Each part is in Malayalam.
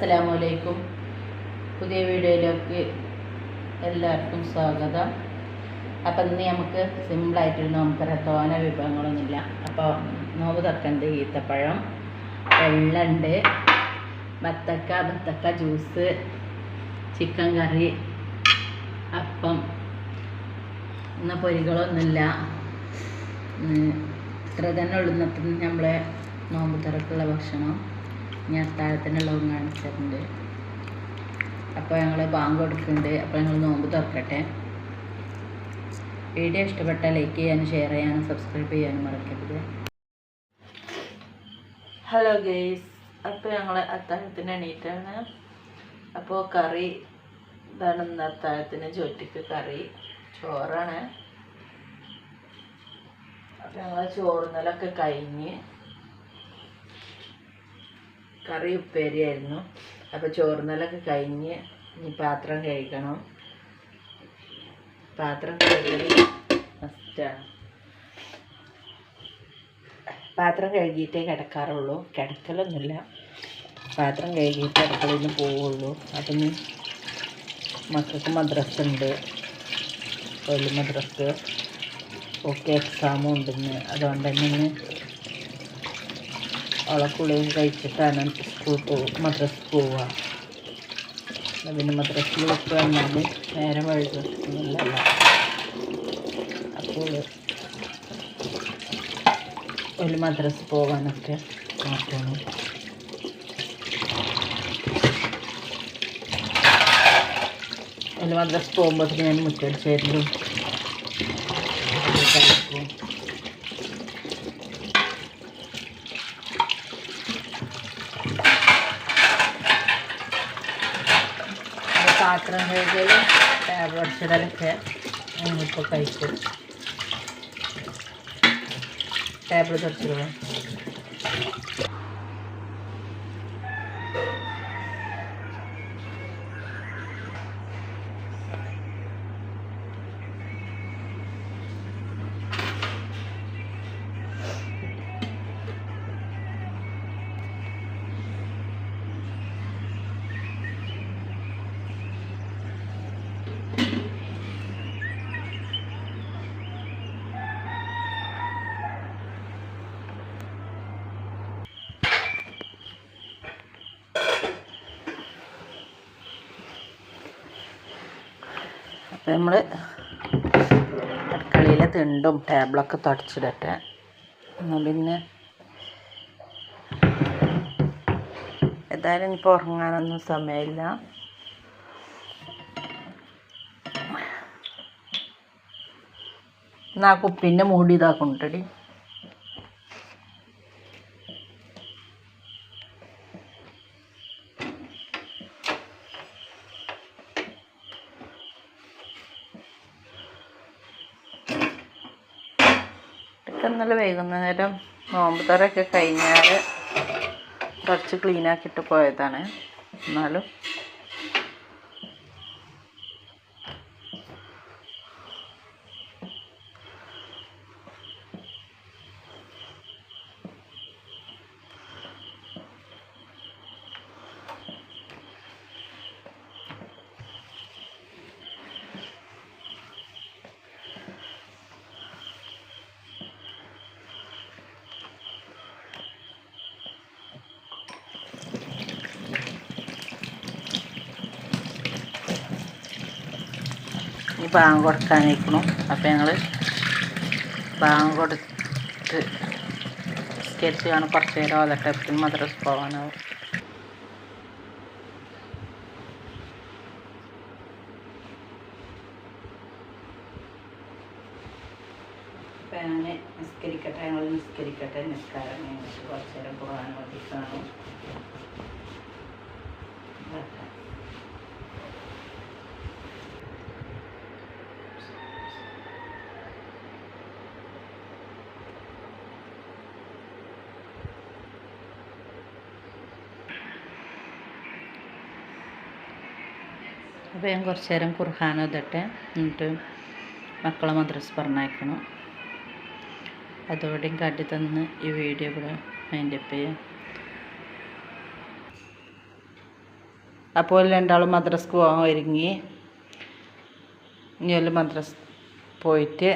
അസ്സലാമലൈക്കും. പുതിയ വീഡിയോയിലേക്ക് എല്ലാവർക്കും സ്വാഗതം. അപ്പം ഇന്ന് നമുക്ക് സിമ്പിളായിട്ടൊരു നോമ്പ് തോന വിഭവങ്ങളൊന്നുമില്ല. അപ്പോൾ നോമ്പ് തക്കണ്ട് ഈത്തപ്പഴം വെള്ളമുണ്ട് ബത്തക്ക ബത്തക്ക ജ്യൂസ് ചിക്കൻ കറി അപ്പം. ഇന്ന് പൊരികളൊന്നുമില്ല. ഇത്ര തന്നെ ഉള്ളു. ഇന്നത്തെ നമ്മളെ നോമ്പ് തിരക്കുള്ള ഭക്ഷണം. ഞാൻ അത്താഴത്തിനുള്ളതും കാണിച്ചിട്ടുണ്ട്. അപ്പോൾ ഞങ്ങൾ ബാങ്ക് കൊടുക്കുന്നുണ്ട്. അപ്പോൾ ഞങ്ങൾ നോമ്പ് തുറക്കട്ടെ. വീഡിയോ ഇഷ്ടപ്പെട്ടാൽ ലൈക്ക് ചെയ്യാനും ഷെയർ ചെയ്യാനും സബ്സ്ക്രൈബ് ചെയ്യാനും മറക്കരുത്. ഹലോ ഗെയ്സ് അപ്പോൾ ഞങ്ങൾ അത്താഴത്തിന് എണീറ്റാണ്. അപ്പോൾ കറി ഇതാണ് ഇന്ന് അത്താഴത്തിന് ചോറ്റയ്ക്ക് കറി. ചോറാണ്. അപ്പോൾ ഞങ്ങൾ ചോറുന്നലൊക്കെ കഴിഞ്ഞ് കറി ഉപ്പേരിയായിരുന്നു. അപ്പോൾ ചോറുന്നലൊക്കെ കഴിഞ്ഞ് ഇനി പാത്രം കഴിക്കണം പാത്രം കഴുകൽ പാത്രം കഴുകിയിട്ടേ കിടക്കാറുള്ളൂ. കിടക്കലൊന്നുമില്ല. പാത്രം കഴുകിയിട്ട് അടുക്കളയിൽ നിന്ന് പോവുള്ളൂ ഇനി മക്കൾക്ക് മദ്രസ ഉണ്ട്. തൊഴിൽ മദ്രസ്. ഒക്കെ എക്സാമും ഉണ്ടെന്ന്. അതുകൊണ്ട് തന്നെ അവളെ കുളിയും കഴിച്ചിട്ടാണ് സ്കൂൾ പോകും മദ്രസ് പോവുക. പിന്നെ മദ്രസിൽ വിട്ട് വന്നാൽ നേരം വഴുകുന്നില്ലല്ല അപ്പോൾ ഒരു മദ്രസ് പോകാനൊക്കെ മാറ്റണം ഒരു മദ്രസ് പോകുമ്പോഴത്തേക്ക് ഞാൻ മുറ്റടിച്ചായിരുന്നു കഴിക്കും പിന്നെ പാത്രം കഴുകൽ ടേബിൾ ഞങ്ങളിപ്പോൾ കഴിക്കും ടേബിൾ തുടച്ചിടുക അപ്പം നമ്മൾ അടുക്കളയിലെ തിണ്ടും ടേബിളൊക്കെ തുടച്ചിടട്ടെ. എന്നാൽ പിന്നെ ഏതായാലും ഇപ്പോൾ ഉറങ്ങാനൊന്നും സമയമില്ല. എന്നാ കുപ്പിന്റെ മൂടി ഇതാ ഇന്നലെ വൈകുന്നേരം നോമ്പ് തറയൊക്കെ കഴിഞ്ഞാൽ കുറച്ച് ക്ലീനാക്കിയിട്ട് പോയതാണ്. എന്നാലും ബാങ്ക് കൊടുക്കാനായിരിക്കണം അപ്പം ഞങ്ങൾ ബാങ്ക് കൊടുത്ത് സ്കെച്ച് കാണും കുറച്ച് നേരം ഓതട്ടെ പിന്നെ മദ്രസ് പോകാനാവും നിസ്കരിക്കട്ടെ ഞങ്ങൾ നിസ്കരിക്കട്ടെ നിസ്കാരം കുറച്ച് നേരം പോകാൻ വേണ്ടി കാണും അപ്പോൾ ഞാൻ കുറച്ച് നേരം ഖുർഹാൻ ഇതട്ടെ എന്നിട്ട് മക്കളെ മദ്രസ് പറഞ്ഞയക്കണം. അതോടെയും കാട്ടി തന്ന് ഈ വീഡിയോ ഇവിടെ മൈൻഡപ്പ് ചെയ്യാം. അപ്പോൾ രണ്ടാളും മദ്രസ്ക്ക് പോകാൻ ഒരുങ്ങി. ഇനി ഒരു മദ്രസ് പോയിട്ട്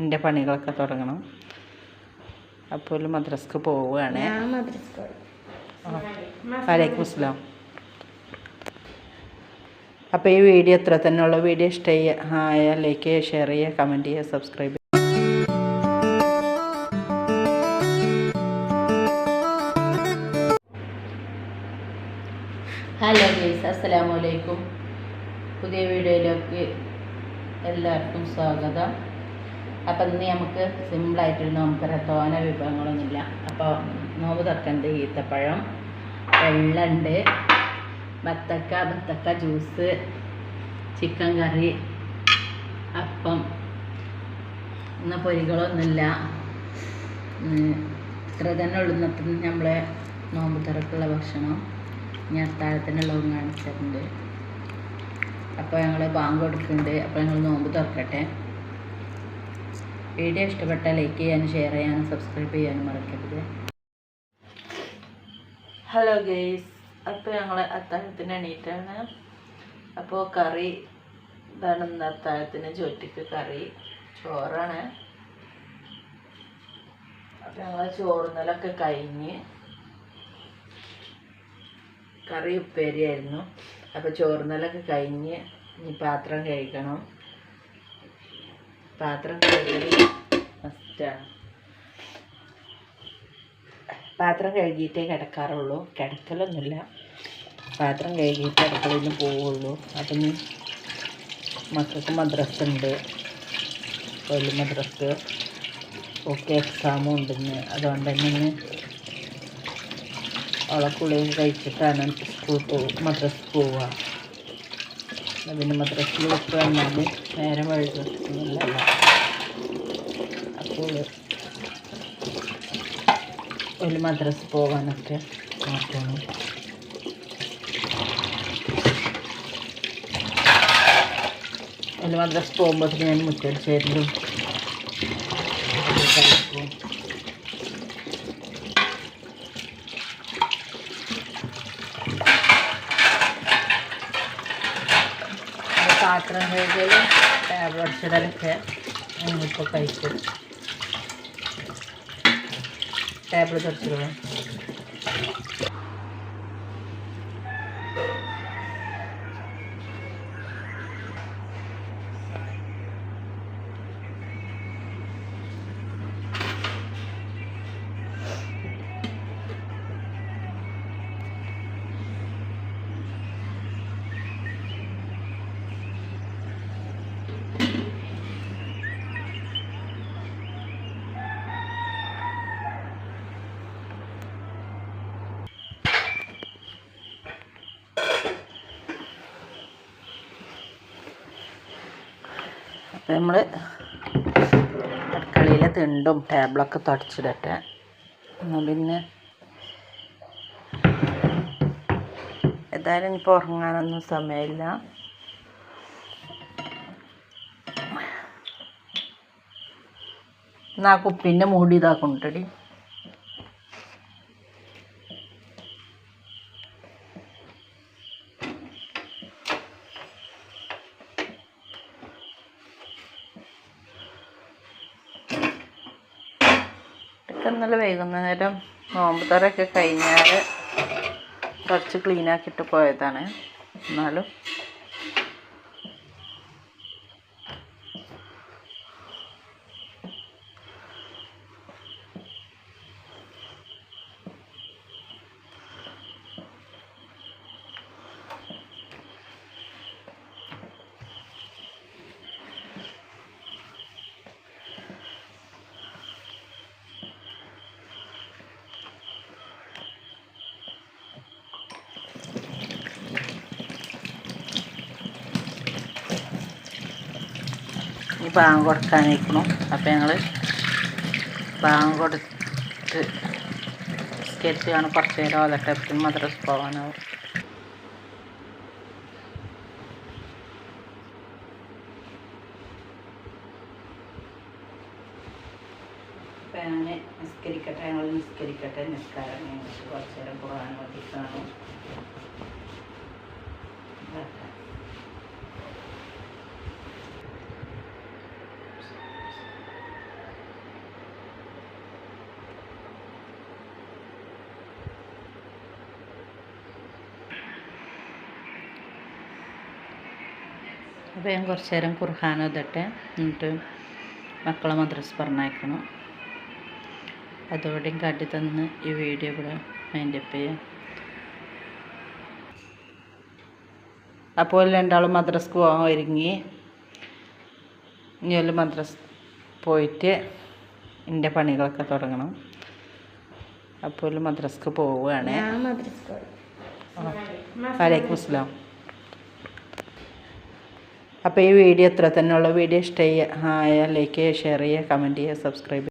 എന്റെ പണികളൊക്കെ തുടങ്ങണം. അപ്പോൾ മദ്രസ്ക്ക് പോവുകയാണ്. വലൈക്കും അസ്സലാം. അപ്പോൾ ഈ വീഡിയോ ഇത്ര തന്നെയുള്ള. വീഡിയോ ഇഷ്ടമായി ആയാൽ ലൈക്ക് ചെയ്യുക ഷെയർ ചെയ്യുക കമന്റ് ചെയ്യുക സബ്സ്ക്രൈബ് ഹലോ ഗേസ് അസ്സലാമു അലൈക്കും പുതിയ വീഡിയോയിലേക്ക് എല്ലാവർക്കും സ്വാഗതം. അപ്പം ഇന്ന് നമുക്ക് സിമ്പിളായിട്ടൊരു നോമ്പര തോന വിഭവങ്ങളൊന്നുമില്ല. അപ്പോൾ നോമ്പ് തക്കണ്ട് ഈത്തപ്പഴം വെള്ളമുണ്ട് ബത്തക്ക ബത്തക്ക ജ്യൂസ് ചിക്കൻ കറി അപ്പം. ഇന്ന് പൊരികളൊന്നുമില്ല. ഇത്ര തന്നെ ഉള്ളു. നമ്മളെ നോമ്പ് തുറക്കുള്ള ഭക്ഷണം. ഞാൻ അത്താഴത്തിനുള്ളതും കാണിച്ചിട്ടുണ്ട്. അപ്പോൾ ഞങ്ങൾ ബാങ്ക് കൊടുക്കുന്നുണ്ട്. അപ്പോൾ ഞങ്ങൾ നോമ്പ് തുറക്കട്ടെ. വീഡിയോ ഇഷ്ടപ്പെട്ടാൽ ലൈക്ക് ചെയ്യാനും ഷെയർ ചെയ്യാനും സബ്സ്ക്രൈബ് ചെയ്യാനും മറക്കരുത്. ഹലോ ഗെയ്സ് അപ്പോൾ ഞങ്ങൾ അത്താഴത്തിന് എണീറ്റാണ്. അപ്പോൾ കറി ഇതാണ് ഇന്ന് അത്താഴത്തിന് ചോറ്റിക്ക് കറി ചോറാണ്. അപ്പോൾ ഞങ്ങൾ ചോറുന്നലൊക്കെ കഴിഞ്ഞ് കറി ഉപ്പേരിയായിരുന്നു. അപ്പോൾ ചോറുന്നലൊക്കെ കഴിഞ്ഞ് ഇനി പാത്രം കഴിക്കണം പാത്രം കഴുകൽ മസ്റ്റാണ് പാത്രം കഴുകിയിട്ടേ കിടക്കാറുള്ളൂ. കിടക്കലൊന്നുമില്ല. പാത്രം കഴുകിയിട്ട് അടുക്കളയിൽ നിന്ന് പോവുള്ളൂ. ഇനി മക്കൾക്ക് മദ്രസ ഉണ്ട്. വലിയ മദ്രസ്. ഒക്കെ എക്സാമും ഉണ്ടെന്ന്. അതുകൊണ്ട് തന്നെ അവളെ കുളിയൊക്കെ കഴിച്ചിട്ടാണ് സ്കൂൾ പോകും മദ്രസ് പോവുക. പിന്നെ മദ്രസയിൽ വിട്ട് വന്നാൽ നേരം വഴുകില്ല അപ്പോൾ ഒരു മദ്രസ് പോകാനൊക്കെ നോക്കണം ഒരു മദ്രസ് പോകുമ്പോഴത്തേക്ക് ഞാൻ മുറ്റടിച്ചായിരുന്നു പാത്രം കഴുകലും ടാബ്ലറ്റ്സ് ഇടലൊക്കെ ഞങ്ങളിപ്പോൾ കഴിക്കും. ടേബിൾ തുടച്ചിടുക നമ്മൾ അടുക്കളയിലെ തിണ്ടും ടേബിളൊക്കെ തുടച്ചിടട്ടെ. എന്നാൽ പിന്നെ ഏതായാലും ഇപ്പോൾ ഉറങ്ങാനൊന്നും സമയമില്ല. എന്നാ ആ കുപ്പീന്റെ മൂടി ഇതാക്കൊണ്ടടി ഇന്നലെ വൈകുന്നേരം നോമ്പ് തറയൊക്കെ കഴിഞ്ഞാൽ കുറച്ച് ക്ലീനാക്കിയിട്ട് പോയതാണ്. എന്നാലും ഈ ബാങ്ക് കൊടുക്കാനായിരിക്കണം അപ്പോൾ ഞങ്ങൾ പാങ്ങ് കൊടുത്ത് കാണും കുറച്ച് നേരം ഓലട്ടെ പിന്നെ മദ്രസ് പോകാനാവും നിസ്കരിക്കട്ടെ ഞങ്ങൾ നിസ്കരിക്കട്ടെ നിസ്കാരം ഞങ്ങൾക്ക് കുറച്ച് നേരം പോകാൻ വേണ്ടി കാണും. അപ്പോൾ ഞാൻ കുറച്ച് നേരം ഖുർഹാൻ ഓതട്ടെ എന്നിട്ട് മക്കളെ മദ്രസ് പറഞ്ഞയക്കണം. അതോടെയും കാട്ടി തന്ന് ഈ വീഡിയോ ഇവിടെ മൈൻഡപ്പ് ചെയ്യാം. അപ്പോൾ രണ്ടാളും മദ്രസ്ക്ക് പോകാൻ ഒരുങ്ങി. ഇനി ഒരു മദ്രസ് പോയിട്ട് എന്റെ പണികളൊക്കെ തുടങ്ങണം. അപ്പോൾ മദ്രസ്ക്ക് പോവുകയാണ്. വലൈക്കും അസ്സലാം. അപ്പോൾ ഈ വീഡിയോ ഇത്ര തന്നെയുള്ള. വീഡിയോ ഇഷ്ടമായ ലൈക്ക് ചെയ്യുക ഷെയർ ചെയ്യുക കമന്റ് ചെയ്യുക സബ്സ്ക്രൈബ്